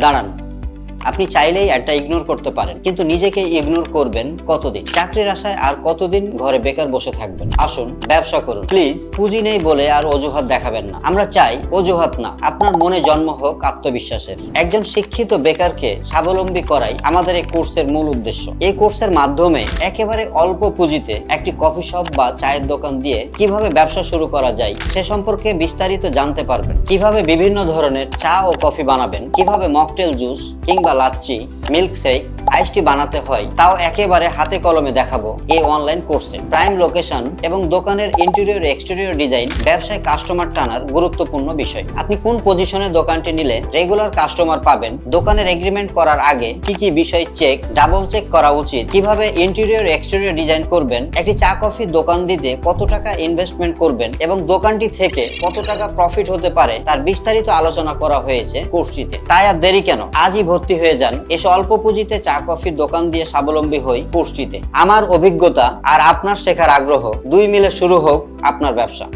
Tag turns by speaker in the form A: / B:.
A: দাঁড়ান। আপনি চাইলেই এটা ইগনোর করতে পারেন, কিন্তু নিজেকে ইগনোর করবেন কতদিন? চাকরির আশায় আর কতদিন ঘরে বেকার বসে থাকবেন? আসুন, ব্যবসা করুন। প্লিজ পুঁজি নেই বলে আর অজুহাত দেখাবেন না। আমরা চাই অজুহাত না, আপনার মনে জন্ম হোক আত্মবিশ্বাসের। একজন শিক্ষিত বেকারকে স্বাবলম্বী করাই আমাদের এই কোর্সের মূল উদ্দেশ্য। এই কোর্সের মাধ্যমে একেবারে অল্প পুঁজিতে একটি কফি শপ বা চায়ের দোকান দিয়ে কীভাবে ব্যবসা শুরু করা যায়, সে সম্পর্কে বিস্তারিত জানতে পারবেন। কীভাবে বিভিন্ন ধরনের চা ও কফি বানাবেন, কীভাবে মকটেল জুস কিংবা লাচ্ছি মিল্ক আইসটি বানাতে হয়, তাও একেবারে হাতে কলমে দেখাবো এই অনলাইন কোর্সে প্রাইম লোকেশন এবং দোকানের ইন্টেরিয়র এক্সটেরিয়র ডিজাইন ব্যবসায় কাস্টমার টানার গুরুত্বপূর্ণ বিষয়। আপনি কোন পজিশনে দোকানটি নিলে রেগুলার কাস্টমার পাবেন, দোকানের এগ্রিমেন্ট করার আগে কি কি বিষয় চেক ডাবল চেক করা উচিত, কীভাবে ইন্টেরিয়র এক্সটেরিয়র ডিজাইন করবেন, একটি চা কফি দোকান দিতে কত টাকা ইনভেস্টমেন্ট করবেন এবং দোকানটি থেকে কত টাকা প্রফিট হতে পারে তার বিস্তারিত আলোচনা করা হয়েছে কোর্সটিতে তাই আর দেরি কেন? আজই ভর্তি হয়ে যান, এসে অল্প পুঁজিতে চা কফির দোকান দিয়ে স্বাবলম্বী হই পুষ্টিতে আমার অভিজ্ঞতা আর আপনার শেখার আগ্রহ দুই মিলে শুরু হোক আপনার ব্যবসা।